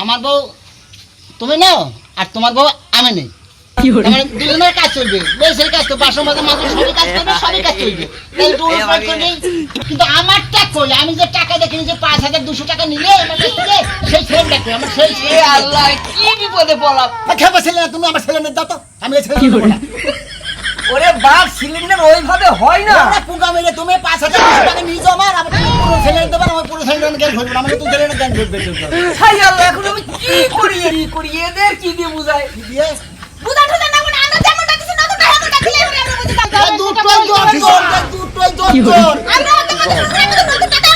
আমার বউ তুমি নাও আর তোমার বউ আমি নেই। আমার দুজনের কাজ চলবে। বেশের কাজ তো বাসন মাঝে মাঝে সবই কাজ করবে সবই কাজ চলবে। তাই একটু উলট পালট করবে। কিন্তু আমারটা কই? আমি যে টাকা দেখিনি যে পাঁচ হাজার দুশো টাকা নিলে আমার কাছ থেকে সেই আমার আল্লাহ কি বিপদে পড়লাম? খেপা ছেলে না তুমি আমার ছেলে দাও তো। আমি ছেলে। ওরে বাপ সিলিন্ডার ওইভাবে হয় না পুঙ্গা মেরে তুমি পাঁচ হাজার টাকা নিয়ে যাও আমার আমার তুমি পুরো ছেলে দেবে আমার পুরো ছেলে জ্ঞান ঘুরবে আমার তুমি ছেলে জ্ঞান ঘুরবে হাই আল্লাহ এখন আমি কি করি কি করি এদের কি দিয়ে বুঝাই দিয়ে বুঝা টুজা না মানে আমরা যেমনটা দিছি নতুনটা হেমনটা দিলে আমরা বুঝে যাই এই দুটোই দরজোর দুটোই দরজোর আমরা ওদের মধ্যে আমরা টাকা আমরা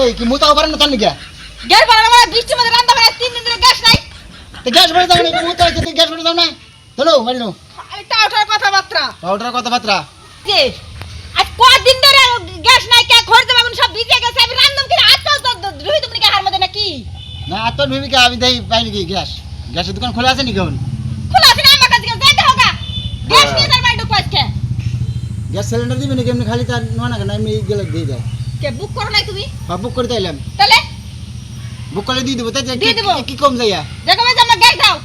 এই কি মুতাও পারেন না তার নিকে গ্যাস ভরে আমরা বৃষ্টির মধ্যে রান্না করে তিন দিন ধরে গ্যাস নাই। তো গ্যাস ভরে দাও না মুতাও আছে গ্যাস ভরে দাও না। চলো মারিনো আমি টাউটার কথাবার্তা। পাউডার কথাবার্তা। যে আজ কদিন ধরে গ্যাস নাই কে ঘর দেবে এখন সব ভিজে গেছে আমি রান্নাম করে আজ তো রুহি তুমি কি হার মধ্যে নাকি? না কি আমি দেই পাই নাকি গ্যাস। গ্যাসের দোকান খোলা আছে নাকি এখন? খোলা আছে না আমার কাছে যাইতে হোক গ্যাস নিয়ে তার বাড়ি ঢুকো আজকে গ্যাস সিলিন্ডার দিবে নাকি? এমনি খালি তার নোয়া না কেন? এমনি গেলে দিয়ে দেয় কে বুক করো নাই তুমি? বা বুক করে তাইলাম তাহলে? বুক করে দিয়ে দেবো তাই দিয়ে কি- দেবো। কি- কম যাইয়া? দেখো ভাই আমার গ্যাস দাও।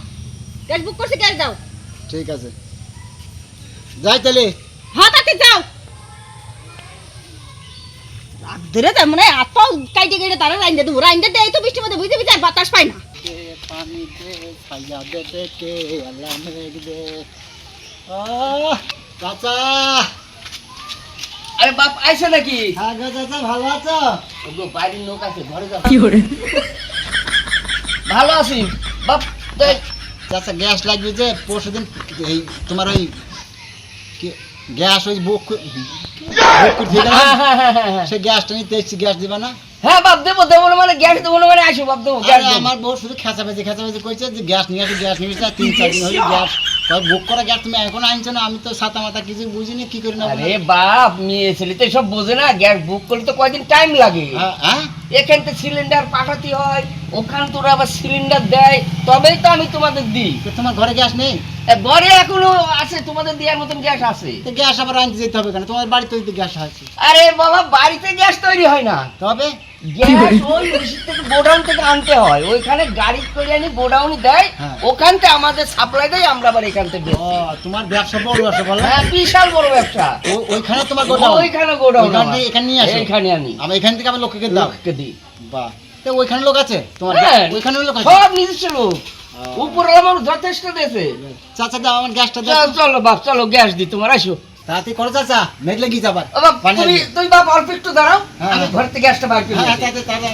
গ্যাস বুক করছি গ্যাস দাও। ঠিক আছে। যাই তাহলে। হ্যাঁ তাতে যাও। ধরে তার মানে পাও কাইটে কেটে তারা রাইন্দে দেবো। রাইন্দে দেয় তো বৃষ্টির মধ্যে বুঝতে বুঝতে আর বাতাস পায় না। পানি দে ছায়া দে দে কে আল্লাহ মেঘ দে। আহ, চাচা! আরে বাপ আইছো নাকি? হ্যাঁ গো চাচা ভালো আছো? ওগো বাইরে লোক আছে ঘরে যাও। ভালো আছি। বাপ দেখ। চাচা গ্যাস লাগবে যে পরশু দিন এই তোমার ওই কি- গ্যাস ওই বুক হ্যাঁ হ্যাঁ হ্যাঁ। সে গ্যাসটা নিতে এসছি গ্যাস দিবা না? হ্যাঁ বাপ দেবো দেবো মানে গ্যাস দেবো মানে আসো বাপ দেবো গ্যাস আমার বউ শুধু খেঁচাবেচি খেঁচাবেচি করছে যে গ্যাস নিয়ে আসো গ্যাস নিয়ে তিন চার দিন হলো গ্যাস। বুক করা গ্যাস তুমি এখন আনছো না? আমি তো সাতা মাথা কিছু বুঝিনি কি করি না আরে বাপ মেয়ে ছেলে তো সব বোঝে না গ্যাস বুক করলে তো কয়দিন টাইম লাগে। হ্যাঁ, হ্যাঁ? এখান থেকে সিলিন্ডার পাঠাতে হয় ওখান তোরা আবার সিলিন্ডার দেয় তবেই তো আমি তোমাদের দিই। তোমার ঘরে গ্যাস নেই? ঘরে এখনও আছে তোমাদের দেওয়ার মতন গ্যাস আছে। গ্যাস আবার আনতে যেতে হবে কেন? তোমার বাড়িতে তো গ্যাস আছে। আরে বাবা বাড়িতে গ্যাস তৈরি হয় না। তবে? গ্যাস ওই থেকে গোডাউন থেকে আনতে হয়। ওইখানে গাড়ি করে আনি গোডাউনে দেয়। হ্যাঁ। ওখান থেকে আমাদের সাপ্লাই দেয় আমরা আবার এখান থেকে তোমার ব্যবসা বড় ব্যবসা বলো। হ্যাঁ বিশাল বড় ব্যবসা। ওইখানে তোমার গোডাউন? ওইখানে গোডাউন এখানে নিয়ে আসো। এইখানে আনি। আমি এখান থেকে আমার লোককে দাও। লোককে দিই। বাহ। তো ওইখানে লোক আছে? তোমার হ্যাঁ। ওইখানে লোক আছে? সব নিজস্ব লোক। উপর আমার যথেষ্ট দিয়েছে। চাচা দাও আমার গ্যাসটা দাও চলো চলো বাপ চলো গ্যাস দি তোমার আসো। তাড়াতাড়ি করো চাচা মেঘলে কি যাবার। ও বাপ পানি তুমি। তুই বাপ অল্প একটু দাঁড়াও হ্যাঁ, আমি হ্যাঁ। ঘর থেকে গ্যাসটা বার করে হ্যাঁ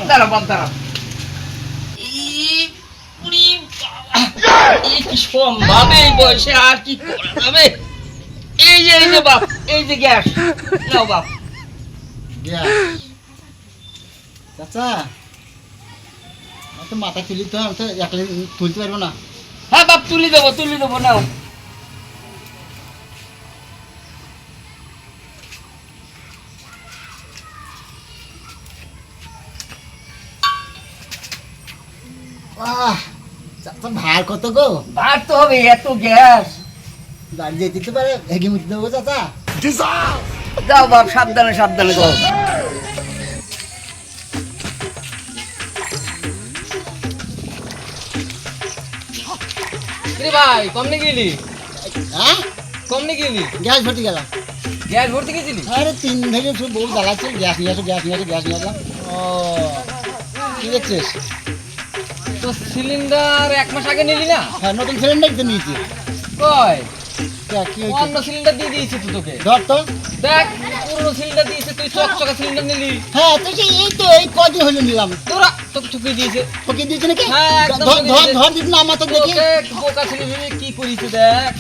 দাঁড়াও বাপ দাঁড়াও। এই কি সম্ভব এই বয়সে আর কি করা যাবে? এই যে এই যে বাপ এই যে গ্যাস। নাও বাপ। গ্যাস। চাচা তো মাথা তুলি তো আমি তো একলা তুলতে পারব না। হ্যাঁ বাপ তুলি দেবো তুলি দেবো নাও। ভার কত গো। ভাত তো হবে এত গ্যাস। বাড়ি যেতে পারে হেগে মুখে দেবো চাচা। যাও বাপ সাবধানে সাবধানে যাও। ভাই গেলি? হ্যাঁ? গেলি? গ্যাস ভর্তি গেলাম। গ্যাস ভর্তি গেছিলি? আরে তিন থেকে শুধু বউ জ্বালাচ্ছে গ্যাস নিয়ে আসো গ্যাস নিয়ে আসো গ্যাস নিয়ে আসলাম। ও। কি দেখছিস? তো সিলিন্ডার এক মাস আগে নিলি না? হ্যাঁ নতুন সিলিন্ডার তো নিয়েছি। কয় অন্য সিলিন্ডার দিয়ে দিয়েছি তো তোকে। ধর তো। দেখ পুরনো সিলিন্ডার দিয়েছে তুই চকচকা সিলিন্ডার নিলি হ্যাঁ তুই সেই এই তো এই কদিন হলো নিলাম তোরা তোকে ঠুকিয়ে দিয়েছে ওকে দিয়েছে নাকি হ্যাঁ, ধর ঠকিয়ে ধর। না আমার তো দেখি বোকা ছেলে কি করিস দেখ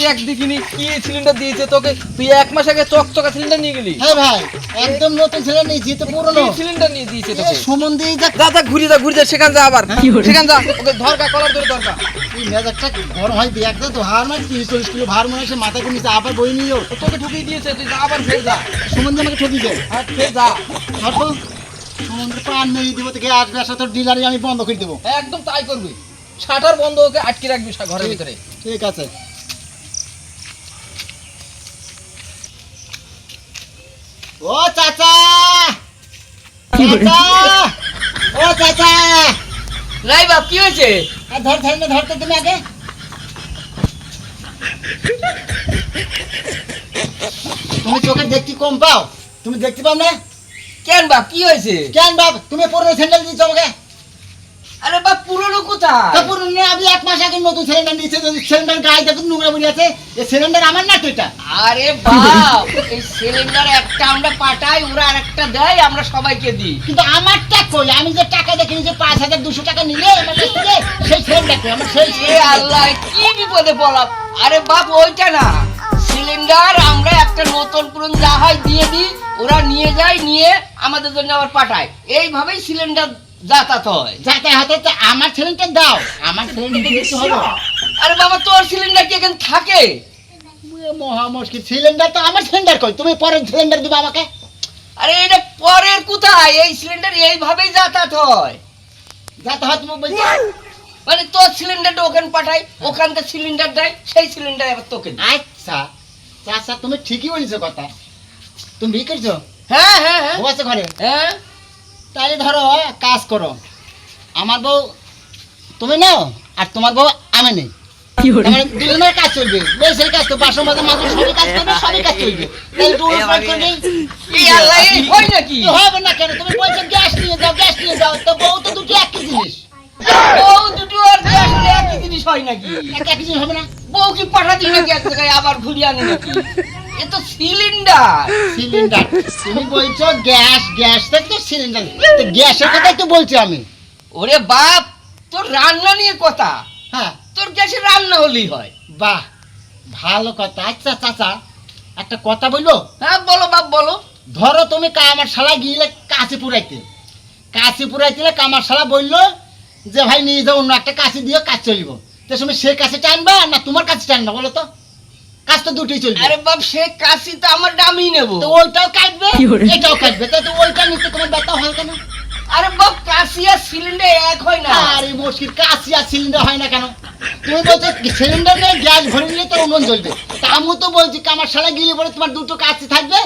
দেখ দেখিনি কি সিলিন্ডার দিয়েছে তোকে? তুই এক মাস আগে চকচকা সিলিন্ডার নিয়ে গেলি। হ্যাঁ ভাই একদম নতুন ছেলে নিয়েছি তো পুরনো। সিলিন্ডার নিয়ে দিয়েছে তোকে? সুমন দিয়ে যা। যা ঘুরে যা ঘুরে যা সেখান যা আবার। সেখান যা ওকে ধরকা কলার ধরে ধরকা এই মেজাজটা গরম হয় তো হার তিরিশ চল্লিশ কিলো ভার মনে মাথা কমিয়েছে আবার বই নিয়েও তোকে দিয়েছে তুই যা আবার ফের যা। সুমন আমাকে ঠকি দেয় আর ফের যা। সুমনকে পান মেরে দিব আসবে আসা তোর ডিলারই আমি বন্ধ করে দেবো। একদম তাই করবি। শাটার বন্ধ ওকে আটকে রাখবি ঘরের ভিতরে। ঠিক আছে। ও চাচা! চাচা! ও চাচা! নাই বাপ কি হয়েছে? ধর ধর না ধরতে তুমি আগে। তুমি চোখে দেখতে কম পাও। তুমি দেখতে পাও না? কেন বাপ কি হয়েছে? কেন বাপ তুমি পুরনো স্যান্ডেল দিচ্ছ আমাকে। আরে বাপ পুরনো কোথায়? পুরনো আমি এক মাস আগে নতুন সিলিন্ডার নিয়েছে সিলিন্ডার গায়ে দেখুন নোংরা আছে। এই সিলিন্ডার আমার না তো এটা আরে বাপ এই সিলিন্ডার একটা আমরা পাঠাই ওরা আরেকটা দেয় আমরা সবাইকে দিই। কিন্তু আমারটা কই? আমি যে টাকা দেখি যে পাঁচ হাজার দুশো টাকা নিলে আমার কাছ থেকে সেই সিলিন্ডার কই? আমার সেই আল্লাহ কি বিপদে আরে বাপ ওইটা না। সিলিন্ডার আমরা একটা নতুন পুরন যা হয় দিয়ে দিই ওরা নিয়ে যায় নিয়ে আমাদের জন্য আবার পাঠায়। এইভাবেই সিলিন্ডার যাতায়াত হয়। যাতে হাতে আমার সিলিন্ডার দাও আমার সিলিন্ডার দিতে হবে? আরে বাবা তোর সিলিন্ডার কি এখানে থাকে? মহা মুশকিল সিলিন্ডার তো আমার সিলিন্ডার কই? তুমি পরের সিলিন্ডার দিবা আমাকে? আরে এটা পরের কোথায়? এই সিলিন্ডার এইভাবেই যাতায়াত হয়। যাতে হয় মানে তোর সিলিন্ডারটা ওখানে পাঠাই ওখান থেকে সিলিন্ডার দেয় সেই সিলিন্ডার এবার তোকে দেয়। আচ্ছা। তুমি ঠিকই বলছো কথা। তুমি বিয়ে করছ? হ্যাঁ হ্যাঁ হ্যাঁ। ঘরে। হ্যাঁ? তাহলে ধরো কাজ করো। আমার বউ তুমি নাও আর তোমার বউ আমি নেই। মানে দুজনের কাজ চলবে। বেশের কাজ তো বাসন মাঝে মাঝে সবই কাজ করবে সবই কাজ চলবে। তাহলে একটু উলট পালট করবে। এই আল্লাহ এই নাকি? কি হবে না কেন? তুমি বলছো গ্যাস নিয়ে যাও গ্যাস নিয়ে যাও। তো বউ তো দুটো একই জিনিস। বউ দুটো আর গ্যাস একই জিনিস হয় নাকি? একই জিনিস হবে না। বউ কি পাঠা নাকি এক জায়গায় আবার ঘুরিয়ে আনে নাকি? এ তো সিলিন্ডার। সিলিন্ডার। তুমি বলছো গ্যাস গ্যাস তো সিলিন্ডার। তো গ্যাসের কথাই তো বলছি আমি। ওরে বাপ তোর রান্না নিয়ে কথা। হ্যাঁ। তোর গ্যাসে রান্না হলেই হয়। বাহ ভালো কথা। আচ্ছা চাচা একটা কথা বলব? হ্যাঁ বলো বাপ বলো। ধরো তুমি কামার শালা গিয়ে কাছে পুরাইতে। কাছে পুরাইতে কামার শালা বলল যে ভাই নিয়ে যাও অন্য একটা কাছে দিয়ে কাজ চলব। তো তুমি সে কাছে টানবা না তোমার কাছে টানবা বলো তো? কাজ তো দুটোই চলবে। আরে বাপ সে কাশি তো আমার দামই নেব। তো ওইটাও কাটবে? এটাও কাটবে। তাই তো ওইটা নিতে তোমার ব্যথা হয় কেন? আরে বাপ কাশি আর সিলিন্ডার এক হয় না। আরে মুশকিল কাশি আর সিলিন্ডার হয় না কেন? তুমি বলছো সিলিন্ডার নিয়ে গ্যাস ভরে নিলে তো উনুন জ্বলবে তা আমিও তো বলছি কামার শালা গিলে পরে তোমার দুটো কাছে থাকবে?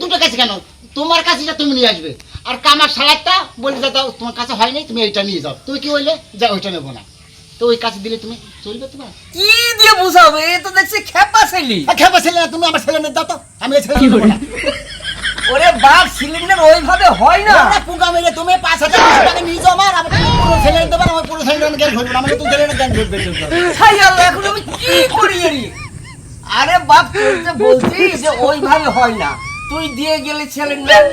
দুটো কাছে কেন? তোমার কাছেটা তুমি নিয়ে আসবে। আর কামার শালারটা বলে যে দাও তোমার কাছে হয় নাই তুমি এইটা নিয়ে যাও। তুমি কি বললে? যা ওইটা নেব না। তো ওই কাছে দিলে তুমি চলবে তোমার কি দিয়ে বুঝাবো? এ তো দেখছি খেপা ছেলি। খেপা ছেলে না তুমি আমার সিলিন্ডার দাও তো। আমি এই সিলিন্ডার না ওরে বাপ সিলিন্ডার ওইভাবে হয় না। ওরা পুগা মেরে তুমি পাঁচ হাজার টাকা নিয়ে যাও আমার আমার পুরো সিলিন্ডার দেবো আমার পুরো সিলিন্ডার গ্যাস ভরবো না আমাকে তো সিলিন্ডার গ্যাস ভরবে হাই আল্লাহ এখন আমি কি করি আরে বাপ তুই যে বলছি যে ওইভাবে হয় না। তুই দিয়ে গেলি সিলিন্ডার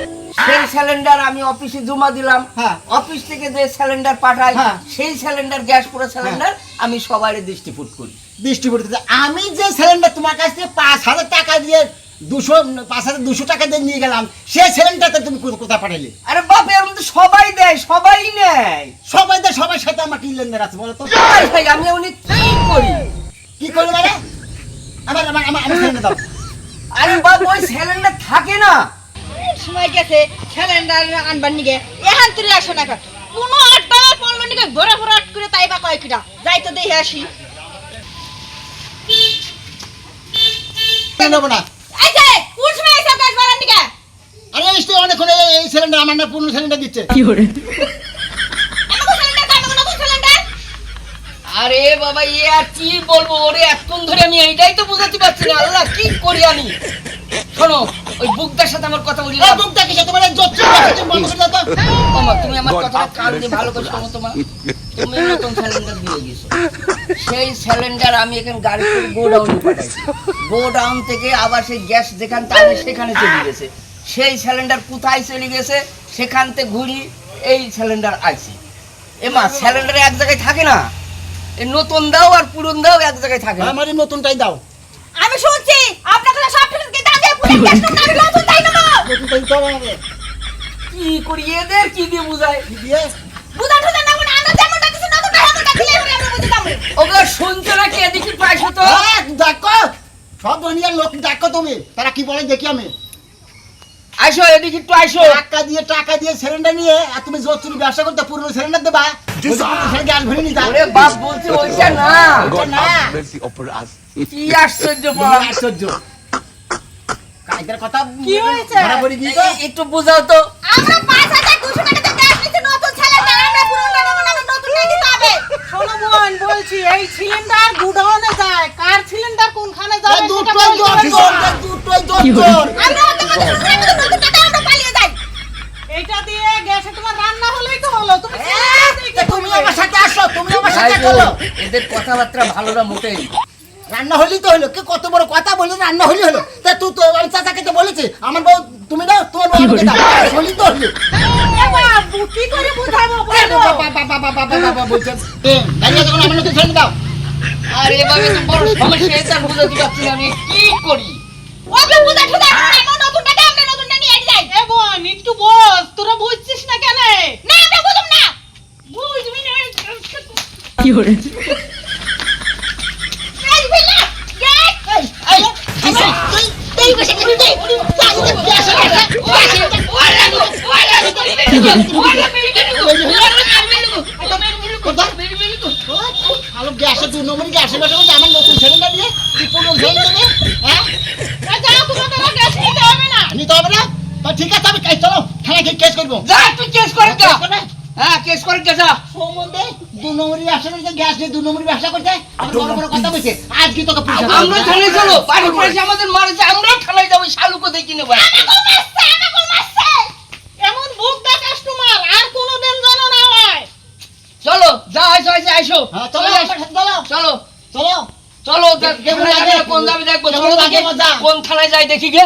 সেই সিলিন্ডার আমি অফিসে জমা দিলাম। হ্যাঁ। অফিস থেকে যে সিলিন্ডার পাঠাই হ্যাঁ। সেই সিলিন্ডার গ্যাস পুরো সিলিন্ডার আমি সবাই ডিস্ট্রিবিউট করি। ডিস্ট্রিবিউটর আমি যে সিলিন্ডার তোমার কাছ থেকে পাঁচ হাজার টাকা দিয়ে দুশো পাঁচ হাজার দুশো টাকা দিয়ে নিয়ে গেলাম সেই সিলিন্ডারটা তুমি কোথায় পাঠাইলে? আরে বাপ এর মধ্যে সবাই দেয় সবাই নেয়। সবাই তো সবার সাথে আমার কি লেনদেন আছে বলো তো? আমি উনি কি করি। কি করবে মানে আমার আমার আমার সিলিন্ডার দাও। আরে বাপ ওই সিলিন্ডার থাকে না। সময় গেছে সিলিন্ডার আনবার নিগে। এখান তুই আসো না কোনো? আটটা পড়ল নিগে ঘোরা ঘোরা আট করে তাই বা কয় কিটা যাই তো দেখে আসি। নেব না। এই যে কোন সময় এসে কাজ বাড়ার নিগে? আরে এই অনেকক্ষণ এই- এই সিলিন্ডার আমার না পুরনো সিলিন্ডার দিচ্ছে। আমাকে সিলিন্ডার কাটো না সিলিন্ডার আরে বাবা এ আর কি বলব? ওরে এতক্ষণ ধরে আমি এইটাই তো বুঝাতে পারছি না। আল্লাহ কি করি আমি? শোনো ওই বুকদার সাথে আমার কথা বলি এই বুকটা কিসে তোমার এই জোচ্চুর কাছে বন্ধ করে দাও তো। তুমি আমার কথাটা কান দিয়ে ভালো করে শোনো তোমার তুমি নতুন সিলিন্ডার দিয়ে গেছো। সেই সিলিন্ডার আমি এখানে গাড়ি করে গোডাউনে পাঠাইছি গোডাউন থেকে আবার সেই গ্যাস যেখান থেকে সেখানে চলে গেছে। সেই সিলিন্ডার কোথায় চলে গেছে সেখান থেকে ঘুরি এই সিলিন্ডার আইছি। এমা সিলিন্ডার এক জায়গায় থাকে না? নতুন দাও আর পুরন দাও এক জায়গায় থাকে না। আমার নতুনটাই দাও। আমি শুনছি আপনাকে সব ঠিকাদারকে দাম দিয়ে পুরো গ্যাস না আমি নতুন তাই নেব নতুনটাই দাও আমাকে। কি করি এদের কি দিয়ে বুঝায়? দিয়ে? বুঝা টুদা না মানে আমরা যেমন ডাকছি নতুন টাকা মতো ডাকলে আমরা বুঝে যাব। ওগুলো শুনছে না কে দেখি পাইছো তো। হ্যাঁ, দেখো সব দুনিয়ার লোক দেখো তুমি তারা কি বলে দেখি আমি। আইসো এদিকে একটু আইসো টাকা দিয়ে টাকা দিয়ে সিলিন্ডার নিয়ে আর তুমি জোর চুরি ব্যবসা করতে পুরনো সিলিন্ডার দেবা গ্যাস ভরে নিতা ওরে বাপ বলছে ওইটা না God না। have mercy upon us. কি আশ্চর্য আশ্চর্য কায়দার কথা কি হয়েছে? বরাবরই দিয়ে তো। এই- একটু বুঝাও তো আমরা 5200 টাকাতে গ্যাস নিচ্ছি নতুন সিলিন্ডার আমরা পুরোটা নেব না আমরা নতুনটাই দিতে শোনো বোন বলছি এই সিলিন্ডার গুডাউনে যায় কার সিলিন্ডার কোনখানে যাবে দুটোই বলতে দর হবে। দর, এ দুটোই দর দর। আমরা ওদের কথা শুনে আমরা নতুন টাকা আমরা পালিয়ে যাই এইটা গ্যাসে তোমার রান্না হলেই তো হলো। তুমি তুমি আমার সাথে আসো তুমি আমার সাথে চলো এদের কথাবার্তা ভালো না। মোটেই রান্না হলেই তো হলো। কে কত বড় কথা বলে রান্না হলেই হলো? তা তুই তো আমি চাচাকে তো বলেছি। আমার বউ তুমি দাও তোমার বউ আমাকে দাও। হলেই তো হলো। কি করে বুঝাবো বাবা, বাবা, বাবা, বাবা, বাবা বলছে, দাঁড়িয়ে আছো আমার নতুন ছেড়ে দাও। আর এভাবে তো বড় সমস্যা এটা বুঝাতে পারছি আমি। কি করি? ওকে নতুন টাকা আমরা বোন একটু বস তোরা বুঝছিস না কেন না আমরা বুঝুম না বুঝবি না গ্যাস বিল গ্যাস দু নম্বর গ্যাসে বসে আমার নতুন সিলিন্ডার দিয়ে তুই পুরো সিলিন্ডার দিয়ে হ্যাঁ যাও তোমাদের আর গ্যাস নিতে হবে না নিতে হবে না তা ঠিক আছে আমি কাজ চলো থানায় গিয়ে কেস করব যা তুই কেস করে যা হ্যাঁ কেস করে যা যা সম্বন্ধে দু নম্বরই ব্যবসা করছে গ্যাস দিয়ে দু নম্বরই ব্যবসা করছে আমি বড় বড় কথা বলছে আজকে তোকে পুলিশে আমরা থানায় চলো বাড়ি পয়সা আমাদের মারেছে আমরা থানায় যাব শালুকে দেখি নেব এমন বুক দেখাস তোমার আর কোনোদিন যেন না হয় চলো যা আইসো আইসো আইসো হ্যাঁ চলো চলো চলো কোন যাবে দেখব? কোন থানায় যাই দেখি গে